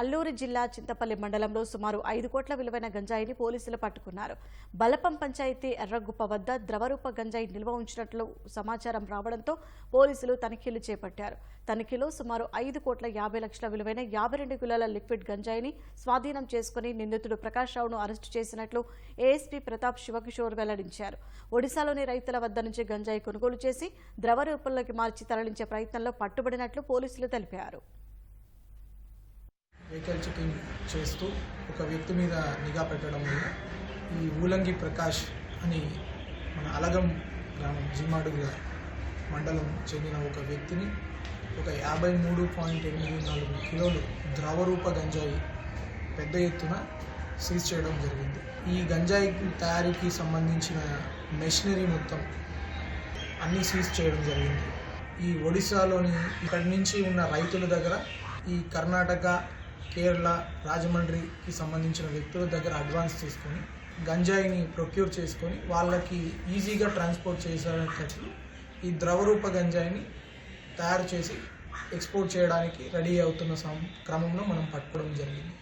అల్లూరు జిల్లా చింతపల్లి మండలంలో సుమారు ఐదు కోట్ల విలువైన గంజాయిని పోలీసులు పట్టుకున్నారు. బలపం పంచాయతీ ఎర్రగుప్ప వద్ద ద్రవరూప గంజాయి నిల్వ ఉంచినట్లు సమాచారం రావడంతో పోలీసులు తనిఖీలు చేపట్టారు. తనిఖీలో సుమారు ఐదు కోట్ల యాభై లక్షల విలువైన యాభై రెండు కిలోల లిక్విడ్ గంజాయిని స్వాధీనం చేసుకుని నిందితుడు ప్రకాష్ రావును అరెస్టు చేసినట్లు ఏఎస్పీ ప్రతాప్ శివకిషోర్ వెల్లడించారు. ఒడిశాలోని రైతుల వద్ద నుంచి గంజాయి కొనుగోలు చేసి ద్రవ రూపంలోకి మార్చి తరలించే ప్రయత్నంలో పట్టుబడినట్లు పోలీసులు తెలిపారు. వెహికల్ చెకింగ్ చేస్తూ ఒక వ్యక్తి మీద నిఘా పెట్టడం వల్ల ఈ ఊలంగి ప్రకాష్ అని మన అలగం గ్రామం జీమాడుగుల మండలం చెందిన ఒక వ్యక్తిని ఒక యాభై మూడు పాయింట్ ఎనిమిది నాలుగు కిలోలు ద్రవరూప గంజాయి పెద్ద ఎత్తున సీజ్ చేయడం జరిగింది. ఈ గంజాయి తయారీకి సంబంధించిన మెషినరీ మొత్తం అన్నీ సీజ్ చేయడం జరిగింది. ఈ ఒడిశాలోని ఇక్కడి నుంచి ఉన్న రైతుల దగ్గర ఈ కర్ణాటక కేరళ రాజమండ్రికి సంబంధించిన వ్యక్తుల దగ్గర అడ్వాన్స్ తీసుకొని గంజాయిని ప్రొక్యూర్ చేసుకొని వాళ్ళకి ఈజీగా ట్రాన్స్పోర్ట్ చేసేటట్లు ఈ ద్రవరూప గంజాయిని తయారు చేసి ఎక్స్పోర్ట్ చేయడానికి రెడీ అవుతున్న సం క్రమంలో మనం పట్టుకోవడం జరిగింది.